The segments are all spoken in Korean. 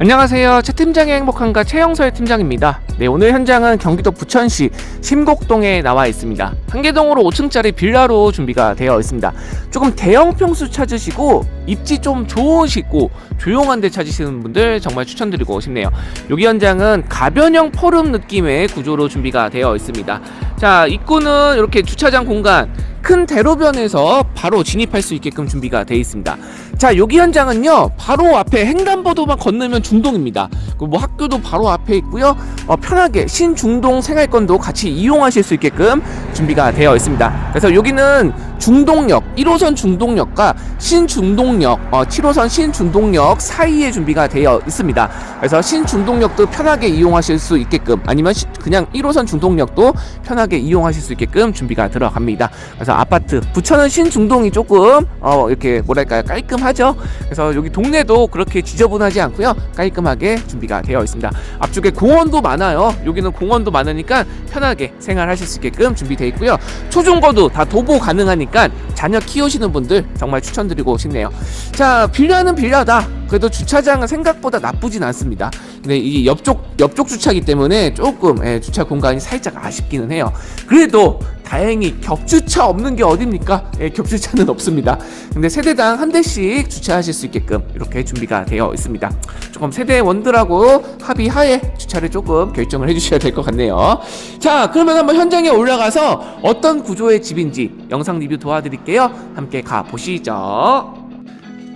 안녕하세요. 최 팀장의 행복한가 최영서의 팀장입니다. 네, 오늘 현장은 경기도 부천시 심곡동에 나와 있습니다. 한계동으로 5층짜리 빌라로 준비가 되어 있습니다. 조금 대형 평수 찾으시고 입지 좀 좋으시고 조용한 데 찾으시는 분들 정말 추천드리고 싶네요. 여기 현장은 가변형 포름 느낌의 구조로 준비가 되어 있습니다. 자, 입구는 이렇게 주차장 공간 큰 대로변에서 바로 진입할 수 있게끔 준비가 되어 있습니다. 자, 여기 현장은요, 바로 앞에 횡단보도만 건너면 중동입니다. 뭐 학교도 바로 앞에 있고요. 어, 편하게 신중동 생활권도 같이 이용하실 수 있게끔 준비가 되어 있습니다. 그래서 여기는 중동역, 1호선 중동역과 신중동역, 어, 7호선 신중동역 사이에 준비가 되어 있습니다. 그래서 신중동역도 편하게 이용하실 수 있게끔 아니면 시- 그냥 1호선 중동역도 편하게 이용하실 수 있게끔 준비가 들어갑니다. 그래서 아파트 부천은 신중동이 조금 어, 이렇게 뭐랄까요 깔끔하죠. 그래서 여기 동네도 그렇게 지저분하지 않고요 깔끔하게 준비가 되어 있습니다. 앞쪽에 공원도 많아요. 여기는 공원도 많으니까 편하게 생활하실 수 있게끔 준비되어 있고요. 초중고도 다 도보 가능하니까 자녀 키우시는 분들 정말 추천드리고 싶네요. 자 빌라는 빌라다. 그래도 주차장은 생각보다 나쁘진 않습니다. 근데 이게 옆쪽 옆쪽 주차기 때문에 조금 예, 주차 공간이 살짝 아쉽기는 해요. 그래도 다행히 겹주차 없는 게 어딥니까? 예, 겹주차는 없습니다. 근데 세대당 한 대씩 주차하실 수 있게끔 이렇게 준비가 되어 있습니다. 조금 세대 원들하고 합의하에 주차를 조금 결정을 해주셔야 될 것 같네요. 자, 그러면 한번 현장에 올라가서 어떤 구조의 집인지 영상 리뷰 도와드릴게요. 함께 가 보시죠.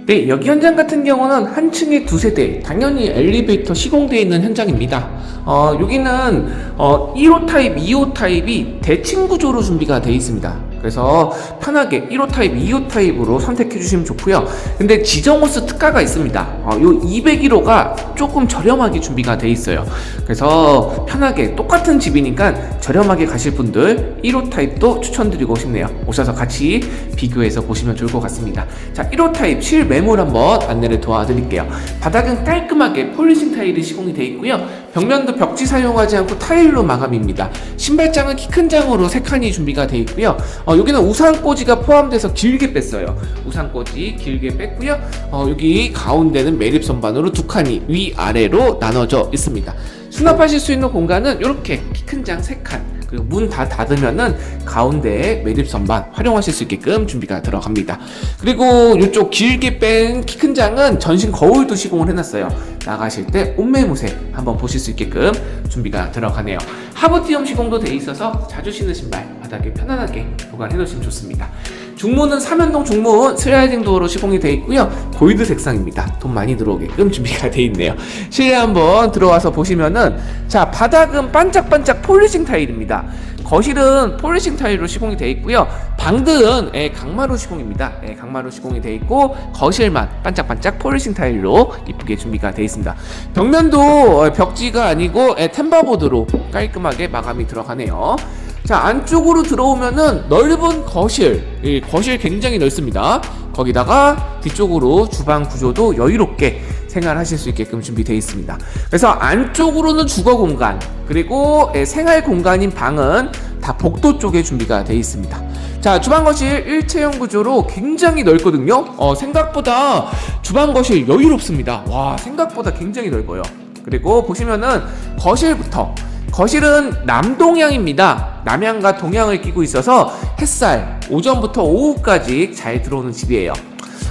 네, 여기 현장 같은 경우는 한 층에 두 세 대, 당연히 엘리베이터 시공되어 있는 현장입니다. 어, 여기는 어, 1호 타입, 2호 타입이 대칭 구조로 준비가 되어 있습니다. 그래서 편하게 1호 타입, 2호 타입으로 선택해 주시면 좋고요. 근데 지정호스 특가가 있습니다. 어, 요 201호가 조금 저렴하게 준비가 돼 있어요. 그래서 편하게 똑같은 집이니까 저렴하게 가실 분들 1호 타입도 추천드리고 싶네요. 오셔서 같이 비교해서 보시면 좋을 것 같습니다. 자, 1호 타입 실 매물 한번 안내를 도와드릴게요. 바닥은 깔끔하게 폴리싱 타일이 시공이 되어 있고요. 벽면도 벽지 사용하지 않고 타일로 마감입니다. 신발장은 키 큰 장으로 3칸이 준비가 되어 있고요. 어, 여기는 우산꽂이가 포함돼서 길게 뺐어요. 우산꽂이 길게 뺐고요. 어, 여기 가운데는 매립 선반으로 두 칸이 위아래로 나눠져 있습니다. 수납하실 수 있는 공간은 이렇게 키 큰 장 3칸 그리고 문 다 닫으면은 가운데에 매립 선반 활용하실 수 있게끔 준비가 들어갑니다. 그리고 이쪽 길게 뺀 키 큰 장은 전신 거울도 시공을 해놨어요. 나가실 때 옷매무새 한번 보실 수 있게끔 준비가 들어가네요. 하부티움 시공도 돼 있어서 자주 신는 신발 바닥에 편안하게 보관해 놓으시면 좋습니다. 중문은 삼연동 중문 슬라이딩 도어로 시공이 되어 있고요. 골드 색상입니다. 돈 많이 들어오게끔 준비가 되어 있네요. 실내 한번 들어와서 보시면은 자 바닥은 반짝반짝 폴리싱 타일입니다. 거실은 폴리싱 타일로 시공이 되어 있고요. 방들은 예, 강마루 시공입니다. 예, 강마루 시공이 되어 있고 거실만 반짝반짝 폴리싱 타일로 이쁘게 준비가 되어 있습니다. 벽면도 어, 벽지가 아니고 예, 템바보드로 깔끔하게 마감이 들어가네요. 자 안쪽으로 들어오면은 넓은 거실. 이 거실 굉장히 넓습니다. 거기다가 뒤쪽으로 주방 구조도 여유롭게 생활하실 수 있게끔 준비되어 있습니다. 그래서 안쪽으로는 주거 공간 그리고 예, 생활 공간인 방은 다 복도 쪽에 준비가 되어 있습니다. 자 주방 거실 일체형 구조로 굉장히 넓거든요. 어, 생각보다 주방 거실 여유롭습니다. 와 생각보다 굉장히 넓어요. 그리고 보시면은 거실부터 거실은 남동향입니다. 남향과 동향을 끼고 있어서 햇살 오전부터 오후까지 잘 들어오는 집이에요.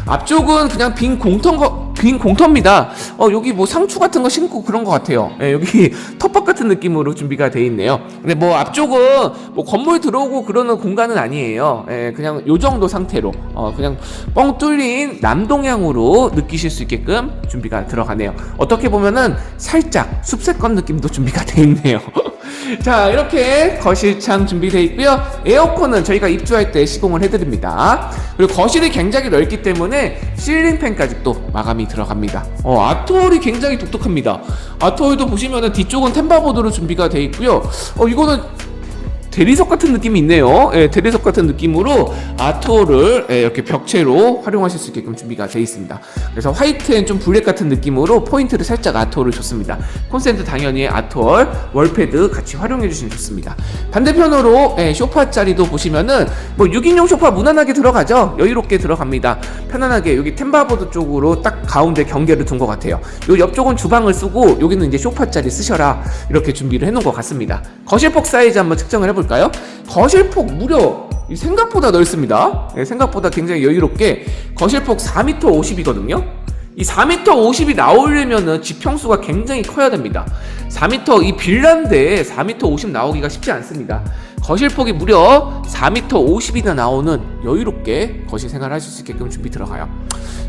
앞쪽은 그냥 빈 공터 빈 공터입니다. 어 여기 뭐 상추 같은 거 심고 그런 것 같아요. 예, 여기 텃밭 같은 느낌으로 준비가 돼 있네요. 근데 뭐 앞쪽은 뭐 건물 들어오고 그러는 공간은 아니에요. 예, 그냥 요 정도 상태로 어 그냥 뻥 뚫린 남동향으로 느끼실 수 있게끔 준비가 들어가네요. 어떻게 보면은 살짝 숲세권 느낌도 준비가 돼 있네요. 자 이렇게 거실창 준비되어 있고요. 에어컨은 저희가 입주할 때 시공을 해드립니다. 그리고 거실이 굉장히 넓기 때문에 실링팬까지 또 마감이 들어갑니다. 어, 아트월이 굉장히 독특합니다. 아트월도 보시면은 뒤쪽은 템바보드로 준비가 되어 있고요. 어 이거는 대리석 같은 느낌이 있네요. 예, 대리석 같은 느낌으로 아토를 예, 이렇게 벽체로 활용하실 수 있게끔 준비가 되어 있습니다. 그래서 화이트 앤 좀 블랙 같은 느낌으로 포인트를 살짝 아토를 줬습니다. 콘센트 당연히 아토 월패드 같이 활용해 주시면 좋습니다. 반대편으로 예, 소파 자리도 보시면은 뭐 6인용 소파 무난하게 들어가죠. 여유롭게 들어갑니다. 편안하게 여기 템바보드 쪽으로 딱 가운데 경계를 둔 것 같아요. 요 옆쪽은 주방을 쓰고 여기는 이제 소파 자리 쓰셔라 이렇게 준비를 해놓은 것 같습니다. 거실 폭 사이즈 한번 측정을 해볼 까요? 거실폭 무려 이 생각보다 넓습니다. 예, 생각보다 굉장히 여유롭게 거실폭 4m 50이거든요. 이 4m 50이 나오려면은 지평수가 굉장히 커야 됩니다. 4m 이 빌라인데 4m 50 나오기가 쉽지 않습니다. 거실폭이 무려 4m 50이나 나오는 여유롭게 거실 생활을 하실 수 있게끔 준비 들어가요.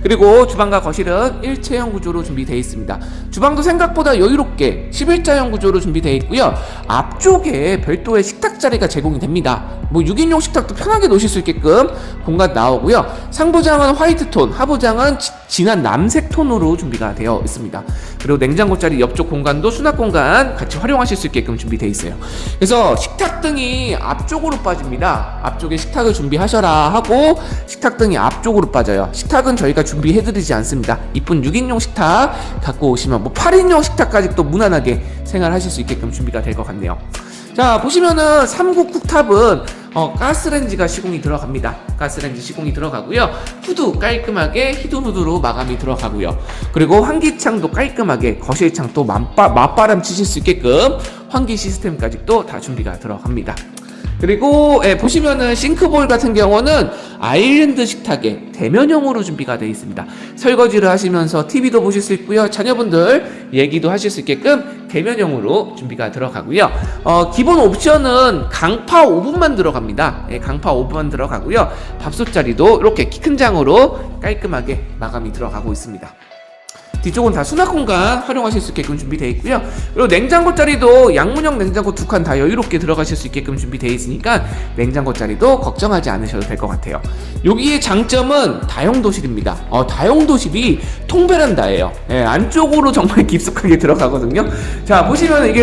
그리고 주방과 거실은 일체형 구조로 준비되어 있습니다. 주방도 생각보다 여유롭게 11자형 구조로 준비되어 있고요. 앞쪽에 별도의 식탁 자리가 제공이 됩니다. 뭐 6인용 식탁도 편하게 놓으실 수 있게끔 공간 나오고요. 상부장은 화이트 톤, 하부장은 지- 진한 남색 톤으로 준비가 되어 있습니다. 그리고 냉장고 자리 옆쪽 공간도 수납 공간 같이 활용하실 수 있게끔 준비되어 있어요. 그래서 식탁 등이 앞쪽으로 빠집니다. 앞쪽에 식탁을 준비하셔라 하고 식탁 등이 앞쪽으로 빠져요. 식탁은 저희가 준비해드리지 않습니다. 이쁜 6인용 식탁 갖고 오시면 뭐 8인용 식탁까지 또 무난하게 생활하실 수 있게끔 준비가 될 것 같네요. 자 보시면은 삼국 쿡탑은 어, 가스렌지가 시공이 들어갑니다. 가스렌지 시공이 들어가고요. 후드 깔끔하게 히든 후드로 마감이 들어가고요. 그리고 환기창도 깔끔하게 거실창 또 맞바, 맞바람 치실 수 있게끔 환기 시스템까지 또 다 준비가 들어갑니다. 그리고 예, 보시면은 싱크볼 같은 경우는 아일랜드 식탁에 대면형으로 준비가 되어 있습니다. 설거지를 하시면서 TV도 보실 수 있고요. 자녀분들 얘기도 하실 수 있게끔 대면형으로 준비가 들어가고요. 어, 기본 옵션은 강파 오븐만 들어갑니다. 예, 강파 오븐만 들어가고요. 밥솥 자리도 이렇게 키 큰 장으로 깔끔하게 마감이 들어가고 있습니다. 뒤쪽은 다 수납 공간 활용하실 수 있게끔 준비되어 있고요. 그리고 냉장고 자리도 양문형 냉장고 두 칸 다 여유롭게 들어가실 수 있게끔 준비되어 있으니까 냉장고 자리도 걱정하지 않으셔도 될 것 같아요. 여기의 장점은 다용도실입니다. 어, 다용도실이 통베란다예요. 예, 안쪽으로 정말 깊숙하게 들어가거든요. 자, 보시면 이게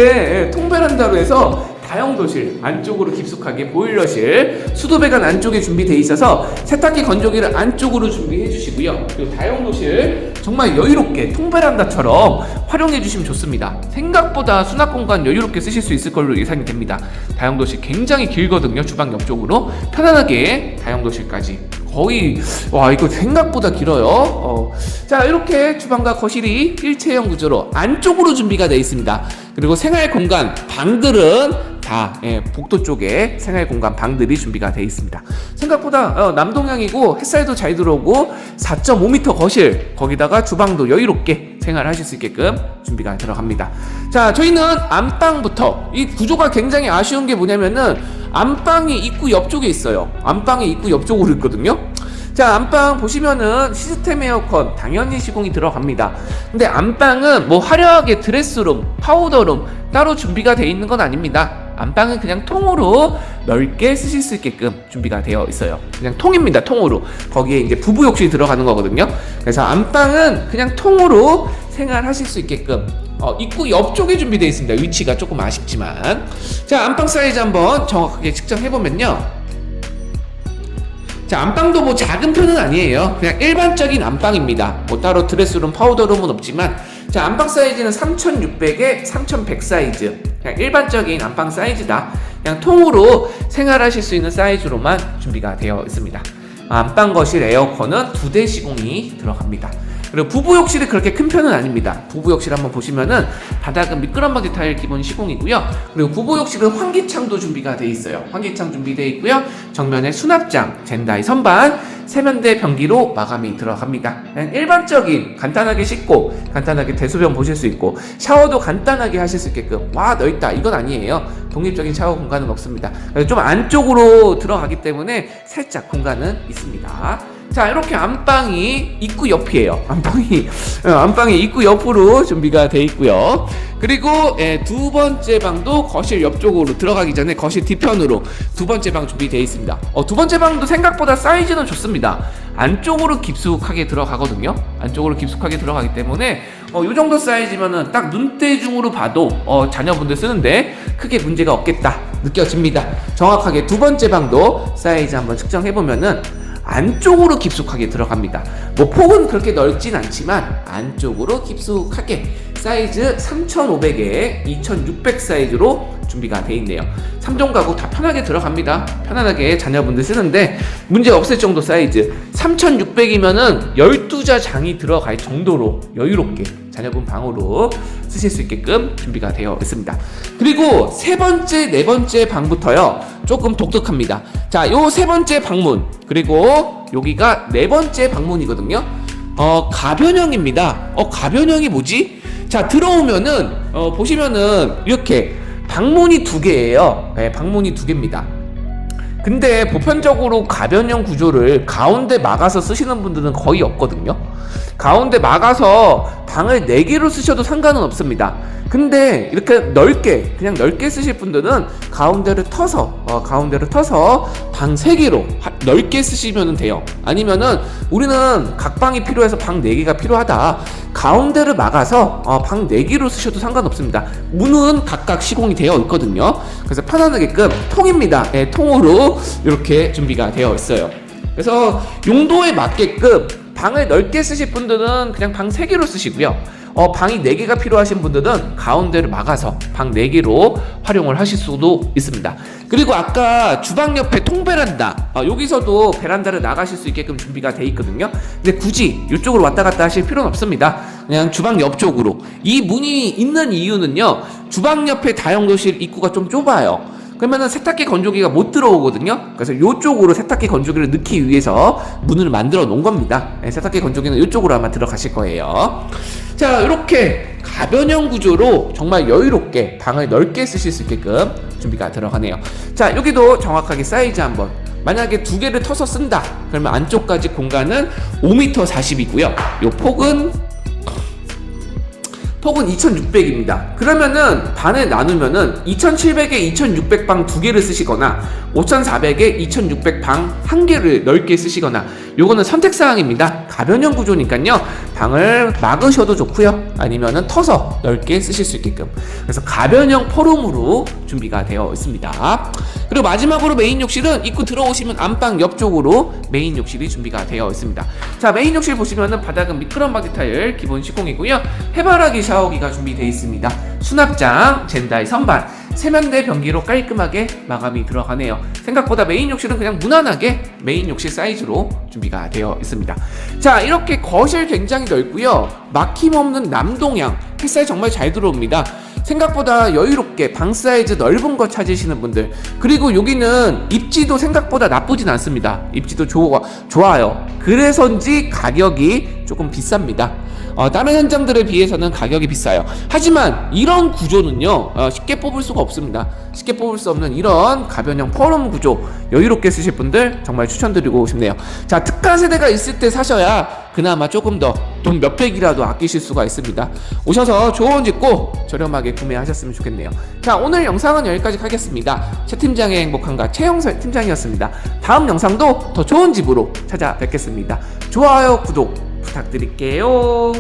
예, 통베란다로 해서 다용도실 안쪽으로 깊숙하게 보일러실 수도배관 안쪽에 준비되어 있어서 세탁기 건조기를 안쪽으로 준비해 주시고요 그리고 다용도실 정말 여유롭게 통베란다처럼 활용해 주시면 좋습니다 생각보다 수납 공간 여유롭게 쓰실 수 있을 걸로 예상이 됩니다 다용도실 굉장히 길거든요 주방 옆쪽으로 편안하게 다용도실까지 거의 와 이거 생각보다 길어요. 어. 자 이렇게 주방과 거실이 일체형 구조로 안쪽으로 준비가 되어 있습니다. 그리고 생활 공간 방들은 다 예, 복도 쪽에 생활 공간 방들이 준비가 되어 있습니다. 생각보다 어, 남동향이고 햇살도 잘 들어오고 4.5m 거실 거기다가 주방도 여유롭게 생활하실 수 있게끔 준비가 들어갑니다. 자 저희는 안방부터 이 구조가 굉장히 아쉬운 게 뭐냐면은 안방이 입구 옆쪽에 있어요. 안방이 입구 옆쪽으로 있거든요. 자, 안방 보시면은 시스템 에어컨 당연히 시공이 들어갑니다. 근데 안방은 뭐 화려하게 드레스룸, 파우더룸 따로 준비가 되어 있는 건 아닙니다. 안방은 그냥 통으로 넓게 쓰실 수 있게끔 준비가 되어 있어요. 그냥 통입니다. 통으로. 거기에 이제 부부 욕실이 들어가는 거거든요. 그래서 안방은 그냥 통으로 생활하실 수 있게끔 어, 입구 옆쪽에 준비되어 있습니다. 위치가 조금 아쉽지만. 자, 안방 사이즈 한번 정확하게 측정해보면요. 자, 안방도 뭐 작은 편은 아니에요. 그냥 일반적인 안방입니다. 뭐 따로 드레스룸, 파우더룸은 없지만, 자, 안방 사이즈는 3600에 3100 사이즈. 그냥 일반적인 안방 사이즈다. 그냥 통으로 생활하실 수 있는 사이즈로만 준비가 되어 있습니다. 안방 거실 에어컨은 두 대 시공이 들어갑니다. 그리고 부부 욕실이 그렇게 큰 편은 아닙니다. 부부 욕실 한번 보시면은 바닥은 미끄럼바디 타일 기본 시공이고요. 그리고 부부 욕실은 환기창도 준비가 돼 있어요. 환기창 준비되어 있고요. 정면에 수납장, 젠다이 선반, 세면대 변기로 마감이 들어갑니다. 그냥 일반적인 간단하게 씻고 간단하게 대소변 보실 수 있고 샤워도 간단하게 하실 수 있게끔 와 넓다 이건 아니에요. 독립적인 샤워 공간은 없습니다. 좀 안쪽으로 들어가기 때문에 살짝 공간은 있습니다. 자 이렇게 안방이 입구 옆이에요. 안방이 어, 안방이 입구 옆으로 준비가 돼 있고요. 그리고 예, 두 번째 방도 거실 옆쪽으로 들어가기 전에 거실 뒤편으로 두 번째 방 준비되어 있습니다. 어, 두 번째 방도 생각보다 사이즈는 좋습니다. 안쪽으로 깊숙하게 들어가거든요. 안쪽으로 깊숙하게 들어가기 때문에 어, 이 정도 사이즈면은 딱 눈대중으로 봐도 어, 자녀분들 쓰는데 크게 문제가 없겠다. 느껴집니다. 정확하게 두 번째 방도 사이즈 한번 측정해 보면은 안쪽으로 깊숙하게 들어갑니다. 뭐 폭은 그렇게 넓진 않지만 안쪽으로 깊숙하게 사이즈 3,500에 2,600 사이즈로 준비가 돼 있네요. 3종 가구 다 편하게 들어갑니다. 편안하게 자녀분들 쓰는데 문제 없을 정도 사이즈 3,600이면은 12자 장이 들어갈 정도로 여유롭게 자녀분 방으로 쓰실 수 있게끔 준비가 되어 있습니다. 그리고 세 번째, 네 번째 방부터요. 조금 독특합니다. 자, 요 세 번째 방문 그리고 여기가 네 번째 방문이거든요. 어, 가변형입니다. 어, 가변형이 뭐지? 자, 들어오면은 어, 보시면은 이렇게 방문이 두 개예요. 네, 방문이 두 개입니다. 근데 보편적으로 가변형 구조를 가운데 막아서 쓰시는 분들은 거의 없거든요. 가운데 막아서 방을 4개로 쓰셔도 상관은 없습니다. 근데 이렇게 넓게 그냥 넓게 쓰실 분들은 가운데를 터서 어, 가운데를 터서 방 3개로 하- 넓게 쓰시면 돼요. 아니면은 우리는 각 방이 필요해서 방 4개가 필요하다. 가운데를 막아서 어, 방 4개로 쓰셔도 상관없습니다. 문은 각각 시공이 되어 있거든요. 그래서 편안하게끔 통입니다. 예, 통으로 이렇게 준비가 되어 있어요. 그래서 용도에 맞게끔 방을 넓게 쓰실 분들은 그냥 방 3개로 쓰시고요. 어, 방이 4개가 필요하신 분들은 가운데를 막아서 방 4개로 활용을 하실 수도 있습니다. 그리고 아까 주방 옆에 통베란다. 어, 여기서도 베란다를 나가실 수 있게끔 준비가 돼 있거든요. 근데 굳이 이쪽으로 왔다 갔다 하실 필요는 없습니다. 그냥 주방 옆쪽으로. 이 문이 있는 이유는요. 주방 옆에 다용도실 입구가 좀 좁아요. 그러면은 세탁기 건조기가 못 들어오거든요. 그래서 이쪽으로 세탁기 건조기를 넣기 위해서 문을 만들어 놓은 겁니다. 네, 세탁기 건조기는 이쪽으로 아마 들어가실 거예요. 자, 이렇게 가변형 구조로 정말 여유롭게 방을 넓게 쓰실 수 있게끔 준비가 들어가네요. 자, 여기도 정확하게 사이즈 한번. 만약에 두 개를 터서 쓴다. 그러면 안쪽까지 공간은 5m 40이고요. 요 폭은 폭은 2600입니다. 그러면은 반을 나누면은 2700에 2600방 두 개를 쓰시거나 5400에 2600방 한 개를 넓게 쓰시거나 요거는 선택 사항입니다. 가변형 구조니까요. 방을 막으셔도 좋고요. 아니면은 터서 넓게 쓰실 수 있게끔. 그래서 가변형 포룸으로 준비가 되어 있습니다. 그리고 마지막으로 메인 욕실은 입구 들어오시면 안방 옆쪽으로 메인 욕실이 준비가 되어 있습니다. 자, 메인 욕실 보시면은 바닥은 미끄럼 바디 타일 기본 시공이고요. 해바라기 샤워기가 준비되어 있습니다. 수납장, 젠다이 선반, 세면대 변기로 깔끔하게 마감이 들어가네요. 생각보다 메인 욕실은 그냥 무난하게 메인 욕실 사이즈로 준비가 되어 있습니다. 자, 이렇게 거실 굉장히 넓고요. 막힘없는 남동향, 햇살 정말 잘 들어옵니다. 생각보다 여유롭게 방 사이즈 넓은 거 찾으시는 분들 그리고 여기는 입지도 생각보다 나쁘진 않습니다 입지도 좋아, 좋아요 그래서인지 가격이 조금 비쌉니다 어, 다른 현장들에 비해서는 가격이 비싸요. 하지만 이런 구조는요 어, 쉽게 뽑을 수가 없습니다. 쉽게 뽑을 수 없는 이런 가변형 포럼 구조 여유롭게 쓰실 분들 정말 추천드리고 싶네요. 자 특가 세대가 있을 때 사셔야 그나마 조금 더 돈 몇백이라도 아끼실 수가 있습니다. 오셔서 집꼭 저렴하게 구매하셨으면 좋겠네요. 자 오늘 영상은 여기까지 하겠습니다. 최 팀장의 행복한가 최영설 팀장이었습니다. 다음 영상도 더 좋은 집으로 찾아뵙겠습니다. 좋아요 구독 부탁드릴게요